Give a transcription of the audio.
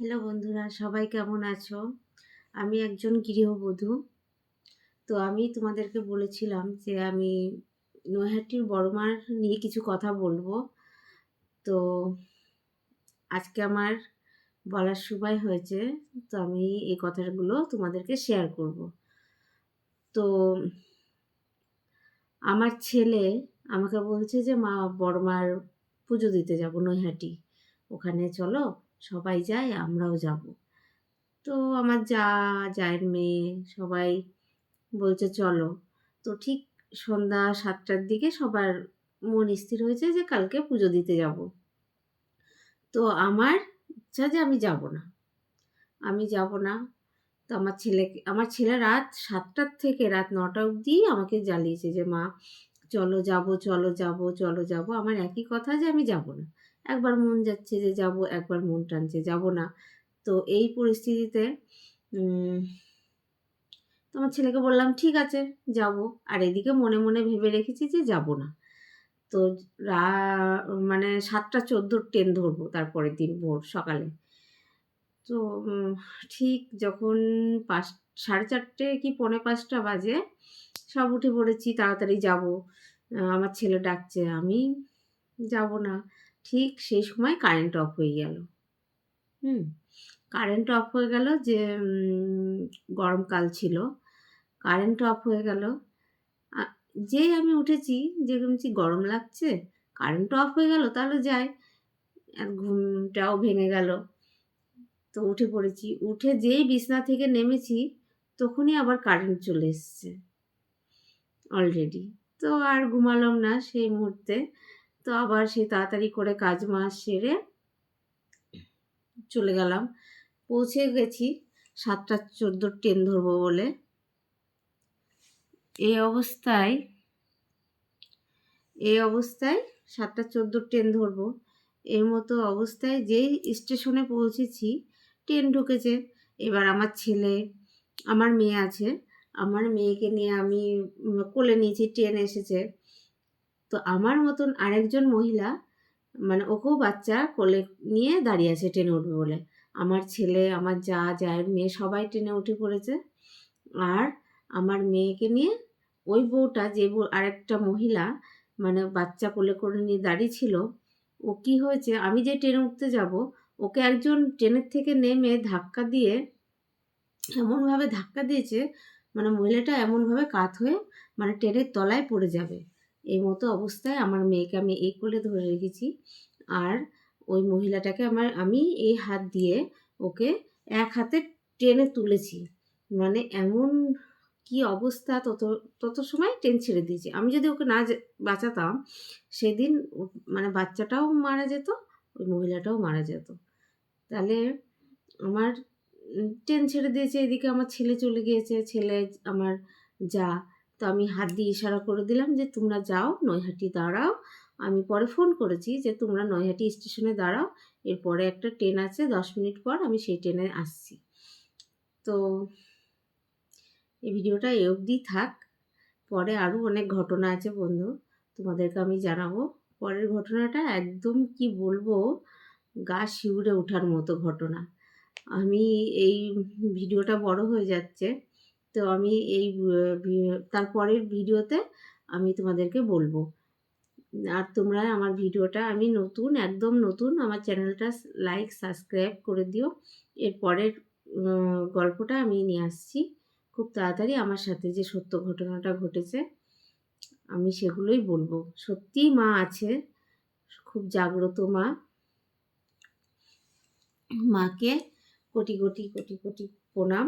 Hello বন্ধুরা, সবাই কেমন আছো? আমি একজন গৃহবধূ। তো আমি তোমাদেরকে বলেছিলাম যে আমি নৈহাটির বড়মার নিয়ে কিছু কথা বলব। তো আজকে আমার বলার সময় হয়েছে, তো আমি এই কথাগুলো তোমাদেরকে শেয়ার করব। তো আমার ছেলে আমাকে বলছে যে, মা, বড়মার পুজো দিতে যাব নৈহাটি। ওখানে চলো সবাই যায়, আমরাও যাব। তো আমার যা যায়ের মেয়ে, সবাই বলছে, চলো। তো ঠিক সন্ধ্যা সাতটার দিকে সবার মন স্থির হয়েছে যে কালকে পুজো দিতে যাব। তো আমার ইচ্ছা যে আমি যাব না। আমি যাব না। তো আমার ছেলেকে, আমার ছেলে রাত সাতটার থেকে রাত নটা অবধি আমাকে জ্বালিয়েছে যে, মা চলো যাব চলো যাব চলো যাব। আমার একই কথা যে আমি যাব না। একবার মন যাচ্ছে যে যাব, একবার মন টানছে যাব না। তো এই পরিস্থিতিতে তোমার ছেলেকে বললাম, ঠিক আছে, যাব। আর এদিকে মনে মনে ভেবে রেখেছি যে যাব না। তো রা মানে সাতটা চোদ্দোর ট্রেন ধরবো তারপরের দিন ভোর সকালে। তো ঠিক যখন পাঁচ, সাড়ে চারটে কি পৌনে পাঁচটা বাজে সব উঠে পড়েছি, তাড়াতাড়ি যাব। আমার ছেলে ডাকছে, আমি যাব না। ঠিক সেই সময় কারেন্ট অফ হয়ে গেল। হুম কারেন্ট অফ হয়ে গেল যে গরমকাল ছিল। কারেন্ট অফ হয়ে গেল। যেই আমি উঠেছি যে বলছি গরম লাগছে কারেন্ট অফ হয়ে গেল, তাহলে যাই। আর ঘুমটাও ভেঙে গেল। তো উঠে পড়েছি। উঠে যেই বিছনা থেকে নেমেছি, তখনই আবার কারেন্ট চলে এসছে। অলরেডি তো আর ঘুমালাম না সেই মুহূর্তে। তো আবার সেই তাড়াতাড়ি করে কাজ মাস সেরে চলে গেলাম। পৌঁছে গেছি সাতটা চোদ্দোর ট্রেন ধরবো বলে। এই অবস্থায় এই অবস্থায় সাতটা চোদ্দোর ট্রেন ধরবো। এর মতো অবস্থায় যেই স্টেশনে পৌঁছেছি, ট্রেন ঢুকেছে। এবার আমার ছেলে, আমার মেয়ে আছে। আমার মেয়েকে নিয়ে আমি কোলে নিয়েছি ট্রেন এসেছে। তো আমার মতন আরেকজন মহিলা মানে ওকেও বাচ্চা কোলে নিয়ে দাঁড়িয়ে আছে ট্রেনে উঠবে বলে। আমার ছেলে, আমার যা জায়ের মেয়ে, সবাই ট্রেনে উঠে পড়েছে। আর আমার মেয়েকে নিয়ে ওই বউটা, যে বউ, আরেকটা মহিলা মানে বাচ্চা কোলে করে নিয়ে দাঁড়িয়ে ছিল, ও কি হয়েছে? আমি যে ট্রেনে উঠতে যাব, ওকে একজন ট্রেনের থেকে নেমে ধাক্কা দিয়ে, এমনভাবে ধাক্কা দিয়েছে মানে মহিলাটা এমনভাবে কাত হয়ে মানে ট্রেনের তলায় পড়ে যাবে। এই মতো অবস্থায় আমার মেয়েকে আমি এই কোলে ধরে রেখেছি। আর ওই মহিলাটাকে আমার, আমি এই হাত দিয়ে ওকে এক হাতে টেনে তুলেছি। মানে এমন কি অবস্থা তত তত সময় ট্রেন ছেড়ে দিয়েছি। আমি যদি ওকে না বাঁচাতাম, সেদিন মানে বাচ্চাটাও মারা যেত, ওই মহিলাটাও মারা যেত। তাহলে আমার ট্রেন ছেড়ে দিয়েছে, এদিকে আমার ছেলে চলে গিয়েছে, ছেলে আমার যা। তো আমি হাত দিয়ে ইশারা করে দিলাম যে, তোমরা যাও, নৈহাটি দাঁড়াও। আমি পরে ফোন করেছি যে, তোমরা নৈহাটি স্টেশনে দাঁড়াও, এরপরে একটা ট্রেন আছে, দশ মিনিট পর আমি সেই ট্রেনে আসছি। তো এই ভিডিওটা এ অবধি থাক। পরে আরও অনেক ঘটনা আছে বন্ধু, তোমাদেরকে আমি জানাব। পরের ঘটনাটা একদম কি বলব, গা শিউরে ওঠার মতো ঘটনা। আমি এই ভিডিওটা বড় হয়ে যাচ্ছে। তো আমি এই তারপরের ভিডিওতে আমি তোমাদেরকে বলব। আর তোমরা আমার ভিডিওটা, আমি নতুন, একদম নতুন, আমার চ্যানেলটা লাইক সাবস্ক্রাইব করে দিও। এর পরের গল্পটা আমি নিয়ে আসছি। খুব তাড়াতাড়ি আমার সাথে যে সত্য ঘটনাটা ঘটেছে, আমি সেগুলোই বলব। সত্যি মা আছে, খুব জাগ্রত মা। মাকে কোটি কোটি কোটি কোটি প্রণাম।